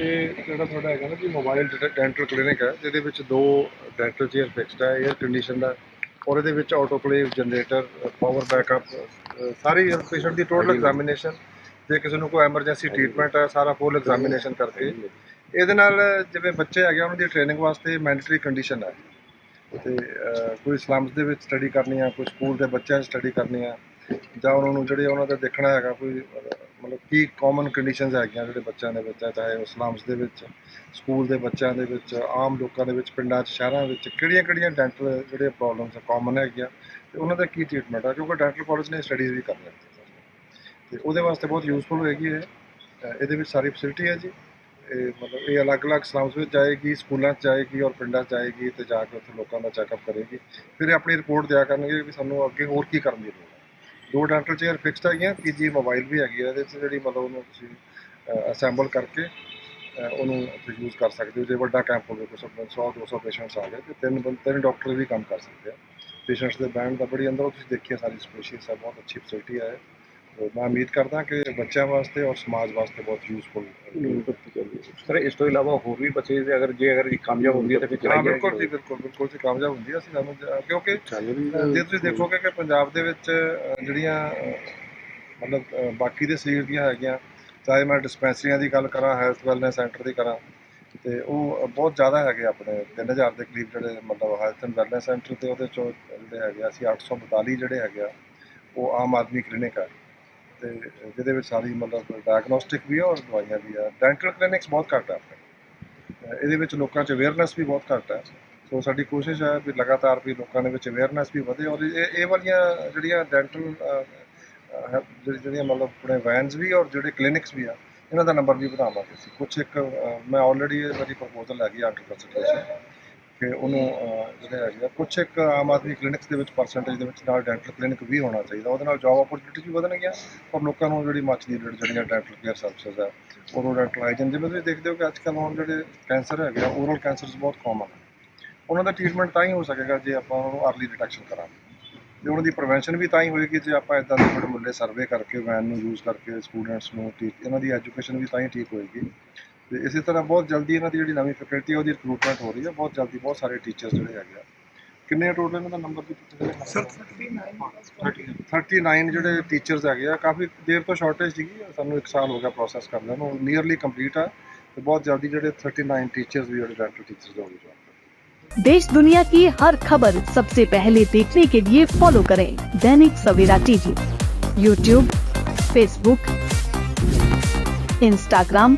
ਤੇ ਜਿਹੜਾ ਤੁਹਾਡਾ ਹੈਗਾ ਨਾ ਜੀ ਮੋਬਾਈਲ ਡੈਂਟਲ ਕਲੀਨਿਕ ਹੈ ਜਿਹਦੇ ਵਿੱਚ ਦੋ ਡੈਂਟਲ ਚੇਅਰ ਫਿਕਸਡ ਹੈ 에ਅਰ ਕੰਡੀਸ਼ਨ ਦਾ ਔਰ ਇਹਦੇ ਵਿੱਚ ਆਟੋਕਲੇਵ ਜਨਰੇਟਰ ਪਾਵਰ ਬੈਕਅਪ ਸਾਰੀ ਪੇਸ਼ੈਂਟ ਦੀ ਟੋਟਲ ਐਗਜ਼ਾਮੀਨੇਸ਼ਨ ਜੇ ਕਿਸੇ ਨੂੰ ਕੋਈ ਐਮਰਜੈਂਸੀ ਟ੍ਰੀਟਮੈਂਟ ਹੈ ਸਾਰਾ ਫੁੱਲ ਐਗਜ਼ਾਮੀਨੇਸ਼ਨ ਕਰਕੇ। ਇਹਦੇ ਨਾਲ ਜਿਵੇਂ ਬੱਚੇ ਹੈਗੇ ਉਹਨਾਂ ਦੀ ਟ੍ਰੇਨਿੰਗ ਵਾਸਤੇ ਮੈਂਡੇਟਰੀ ਕੰਡੀਸ਼ਨ ਹੈ ਤੇ ਕੋਈ ਸਲਮਸ ਦੇ ਵਿੱਚ ਸਟੱਡੀ ਕਰਨੀ ਆ ਕੋਈ ਸਕੂਲ ਦੇ ਬੱਚਿਆਂ 'ਚ ਸਟੱਡੀ ਕਰਨੀ ਆ ਜਾਂ ਉਹਨਾਂ ਨੂੰ ਜਿਹੜੇ ਉਹਨਾਂ ਦਾ ਦੇਖਣਾ ਹੈਗਾ ਕੋਈ ਮਤਲਬ ਕੀ ਕਾਮਨ ਕੰਡੀਸ਼ਨਸ ਹੈਗੀਆਂ ਜਿਹੜੇ ਬੱਚਿਆਂ ਦੇ ਵਿੱਚ ਹੈ ਚਾਹੇ ਉਹ ਸਲਮਸ ਦੇ ਵਿੱਚ ਸਕੂਲ ਦੇ ਬੱਚਿਆਂ ਦੇ ਵਿੱਚ, ਆਮ ਲੋਕਾਂ ਦੇ ਵਿੱਚ, ਪਿੰਡਾਂ 'ਚ, ਸ਼ਹਿਰਾਂ ਵਿੱਚ ਕਿਹੜੀਆਂ ਕਿਹੜੀਆਂ ਡੈਂਟਲ ਜਿਹੜੇ ਪ੍ਰੋਬਲਮਸ ਕਾਮਨ ਹੈਗੀਆਂ, ਤੇ ਉਹਨਾਂ ਦਾ ਕੀ ਟ੍ਰੀਟਮੈਂਟ ਆ? ਕਿਉਂਕਿ ਡੈਂਟਲ ਕਾਲਜ ਨੇ ਸਟੱਡੀਜ਼ ਵੀ ਕਰ ਕਰਨੀਆਂ ਤੇ ਉਹਦੇ ਵਾਸਤੇ ਬਹੁਤ ਯੂਜ਼ਫੁਲ ਹੋਏਗੀ ਇਹ। ਇਹਦੇ ਵਿੱਚ ਸਾਰੀ ਫੈਸਿਲਿਟੀ ਹੈ ਜੀ। ਇਹ ਮਤਲਬ ਇਹ ਅਲੱਗ-ਅਲੱਗ ਸਲਮਸ ਵਿੱਚ ਜਾਏਗੀ, ਸਕੂਲਾਂ 'ਚ ਜਾਏਗੀ ਔਰ ਪਿੰਡਾਂ 'ਚ ਜਾਏਗੀ ਤੇ ਜਾ ਕੇ ਉੱਥੇ ਲੋਕਾਂ ਦਾ ਚੈੱਕਅਪ ਕਰੇਗੀ। ਫਿਰ ਆਪਣੀ ਰਿਪੋਰਟ ਦਿਆ ਕਰਨਗੇ ਵੀ ਸਾਨੂੰ ਅੱਗੇ ਹੋਰ ਕੀ ਕਰਨ ਦੀ ਲੋੜ ਹੈ। ਦੋ ਡੈਂਟਲ ਚੇਅਰ ਫਿਕਸਡ ਹੈਗੀਆਂ ਪੀਜੀ ਮੋਬਾਈਲ ਵੀ ਹੈਗੀ ਹੈ ਇਹਦੇ 'ਚ ਜਿਹੜੀ ਮਤਲਬ ਉਹਨੂੰ ਤੁਸੀਂ ਅਸੈਂਬਲ ਕਰਕੇ ਉਹਨੂੰ ਤੁਸੀਂ ਯੂਜ਼ ਕਰ ਸਕਦੇ ਹੋ। ਜੇ ਵੱਡਾ ਕੈਂਪ ਹੋਵੇ ਕੁਛ 100 200 ਪੇਸ਼ੈਂਟਸ ਆ ਗਏ, ਤੇ ਤਿੰਨ ਬੰ- ਤਿੰਨ ਡਾਕਟਰ ਵੀ ਕੰਮ ਕਰ ਸਕਦੇ ਆ। ਪੇਸ਼ੈਂਟਸ ਦੇ ਬੈਂਡ ਦਾ ਬੜੀ ਅੰਦਰ ਤੁਸੀਂ ਦੇਖਿਆ, ਸਾਰੀ ਸਪੇਸ਼ੀਅਸ ਹੈ ਬਹੁਤ ਅੱਛੀ ਫੈਸਿਲਿਟੀ ਹੈ ਮੈਂ ਉਮੀਦ ਕਰਦਾ ਕਿ ਬੱਚਿਆਂ ਵਾਸਤੇ ਔਰ ਸਮਾਜ ਵਾਸਤੇ ਬਹੁਤ ਯੂਜ਼ਫੁਲ ਸਰ ਇਸ ਤੋਂ ਇਲਾਵਾ ਹੋਰ ਵੀ ਬੱਚੇ ਦੇ ਅਗਰ ਜੇ ਅਗਰ ਇਹ ਕਾਮਯਾਬ ਹੁੰਦੀ ਹੈ ਤਾਂ ਫਿਰ ਬਿਲਕੁਲ ਜੀ ਬਿਲਕੁਲ ਬਿਲਕੁਲ ਜੀ ਕਾਮਯਾਬ ਹੁੰਦੀ ਹੈ ਅਸੀਂ ਸਾਨੂੰ ਕਿਉਂਕਿ ਜੇ। ਤੁਸੀਂ ਦੇਖੋਗੇ ਕਿ ਪੰਜਾਬ ਦੇ ਵਿੱਚ ਜਿਹੜੀਆਂ ਮਤਲਬ ਬਾਕੀ ਦੇ ਸਰੀਰ ਦੀਆਂ ਹੈਗੀਆਂ ਚਾਹੇ ਮੈਂ ਡਿਸਪੈਂਸਰੀਆਂ ਦੀ ਗੱਲ ਕਰਾਂ ਹੈਲਥ ਵੈਲਨੈਸ ਸੈਂਟਰ ਦੀ ਕਰਾਂ ਤੇ ਉਹ ਬਹੁਤ ਜ਼ਿਆਦਾ ਹੈਗੇ ਆਪਣੇ 3000 ਦੇ ਕਰੀਬ ਜਿਹੜੇ ਮਤਲਬ ਹੈਲਥ ਐਂਡ ਵੈਲਨੈਸ ਸੈਂਟਰ ਤੇ ਉਹਦੇ ਚੋਂ ਜਿਹੜੇ ਹੈਗੇ ਆ, ਅਸੀਂ 842 ਜਿਹੜੇ ਹੈਗੇ ਆ ਉਹ ਆਮ ਆਦਮੀ ਕਲੀਨਿਕ ਆ। ਤੇ ਜਿਹਦੇ ਵਿੱਚ ਸਾਰੀ ਮਤਲਬ ਡਾਇਗਨੋਸਟਿਕ ਵੀ ਆ ਔਰ ਦਵਾਈਆਂ ਵੀ ਆ। ਡੈਂਟਲ ਕਲੀਨਿਕਸ ਬਹੁਤ ਘੱਟ ਆ ਆਪਣੇ। ਇਹਦੇ ਵਿੱਚ ਲੋਕਾਂ 'ਚ ਅਵੇਅਰਨੈਸ ਵੀ ਬਹੁਤ ਘੱਟ ਹੈ ਸੋ ਸਾਡੀ ਕੋਸ਼ਿਸ਼ ਹੈ ਵੀ ਲਗਾਤਾਰ ਵੀ ਲੋਕਾਂ ਦੇ ਵਿੱਚ ਅਵੇਅਰਨੈਸ ਵੀ ਵਧੇ ਔਰ ਇਹ ਇਹ ਵਾਲੀਆਂ ਜਿਹੜੀਆਂ ਡੈਂਟਲ ਜਿਹੜੀਆਂ ਮਤਲਬ ਆਪਣੇ ਵੈਨਸ ਵੀ ਔਰ ਜਿਹੜੇ ਕਲੀਨਿਕਸ ਵੀ ਆ, ਇਹਨਾਂ ਦਾ ਨੰਬਰ ਵੀ ਵਧਾਵਾਂਗੇ ਅਸੀਂ। ਕੁਝ ਇੱਕ ਮੈਂ ਆਲਰੇਡੀ ਇਹ ਮੇਰੀ ਪ੍ਰਪੋਜ਼ਲ ਹੈਗੀ ਅੰਡਰ ਕੰਸੀਡਰੇਸ਼ਨ ਕਿ ਉਹਨੂੰ ਅ, ਜਿਹੜੇ ਹੈਗੇ ਆ ਕੁਝ ਇੱਕ ਆਮ ਆਦਮੀ ਕਲੀਨਿਕਸ ਦੇ ਵਿੱਚ ਪਰਸੈਂਟੇਜ ਦੇ ਵਿੱਚ ਨਾਲ ਡੈਂਟਲ ਕਲੀਨਿਕ ਵੀ ਹੋਣਾ ਚਾਹੀਦਾ। ਉਹਦੇ ਨਾਲ ਜੌਬ ਅਪਰਚੁਨਿਟੀਜ਼ ਵੀ ਵਧਣਗੀਆਂ ਔਰ ਲੋਕਾਂ ਨੂੰ ਜਿਹੜੀ ਮੱਚ ਨੀਡਡ ਜਿਹੜੀਆਂ ਡੈਂਟਲ ਕੇਅਰ ਸਰਵਿਸਿਜ਼ ਆ ਓਰਲ ਡੈਂਟਲ ਹਾਈਜਨ ਜਿਵੇਂ ਤੁਸੀਂ ਦੇਖਦੇ ਹੋ ਕਿ ਅੱਜ ਕੱਲ੍ਹ ਹੁਣ ਜਿਹੜੇ ਕੈਂਸਰ ਹੈਗੇ ਆ ਓਰਲ ਕੈਂਸਰਸ ਬਹੁਤ ਕਾਮਨ ਉਹਨਾਂ ਦਾ ਟ੍ਰੀਟਮੈਂਟ ਤਾਂ ਹੀ ਹੋ ਸਕੇਗਾ ਜੇ ਆਪਾਂ ਉਹਨੂੰ ਅਰਲੀ ਡਿਟੈਕਸ਼ਨ ਕਰਾਂਗੇ। ਤੇ ਉਹਨਾਂ ਦੀ ਪ੍ਰੀਵੈਂਸ਼ਨ ਵੀ ਤਾਂ ਹੀ ਹੋਏਗੀ ਜੇ ਆਪਾਂ ਇਦਾਂ ਦੇ ਛੋਟੇ ਮੁੱਲੇ ਸਰਵੇ ਕਰਕੇ ਵੈਨ ਨੂੰ ਯੂਜ਼ ਕਰਕੇ ਸਟੂਡੈਂਟਸ ਨੂੰ ਠੀਕ ਇਹਨਾਂ ਦੀ ਐਜੂਕੇਸ਼ਨ ਵੀ ਤਾਂ ਹੀ ਠੀਕ ਹੋਏਗੀ। ਤੇ ਇਸੇ ਤਰ੍ਹਾਂ ਬਹੁਤ ਜਲਦੀ ਇਹਨਾਂ ਦੀ ਜਿਹੜੀ ਨਵੀਂ ਫੈਕਲਟੀ ਉਹਦੀ ਰਿਕਰੂਟਮੈਂਟ ਹੋ ਰਹੀ ਹੈ ਬਹੁਤ ਜਲਦੀ ਬਹੁਤ ਸਾਰੇ ਟੀਚਰਸ ਜਿਹੜੇ ਹੈਗੇ ਆ ਕਿੰਨੇ ਟੋਟਲ ਇਹਨਾਂ ਦਾ ਨੰਬਰ ਦੀ ਸਰ 39 ਜਿਹੜੇ ਟੀਚਰਸ ਹੈਗੇ ਆ ਕਾਫੀ ਦੇਰ ਤੋਂ ਸ਼ਾਰਟੇਜ ਸੀਗੀ ਸਾਨੂੰ 1 ਸਾਲ ਹੋ ਗਿਆ ਪ੍ਰੋਸੈਸ ਕਰਦਿਆਂ ਨੂੰ ਨੀਅਰਲੀ ਕੰਪਲੀਟ ਆ ਤੇ ਬਹੁਤ ਜਲਦੀ ਜਿਹੜੇ 39 ਟੀਚਰਸ ਵੀ ਜਿਹੜੇ ਡੈਂਟਲ ਟੀਚਰਸ ਹੋ ਗਏ देश दुनिया की हर खबर सबसे पहले देखने के लिए फॉलो करें Dainik Savera TV YouTube Facebook Instagram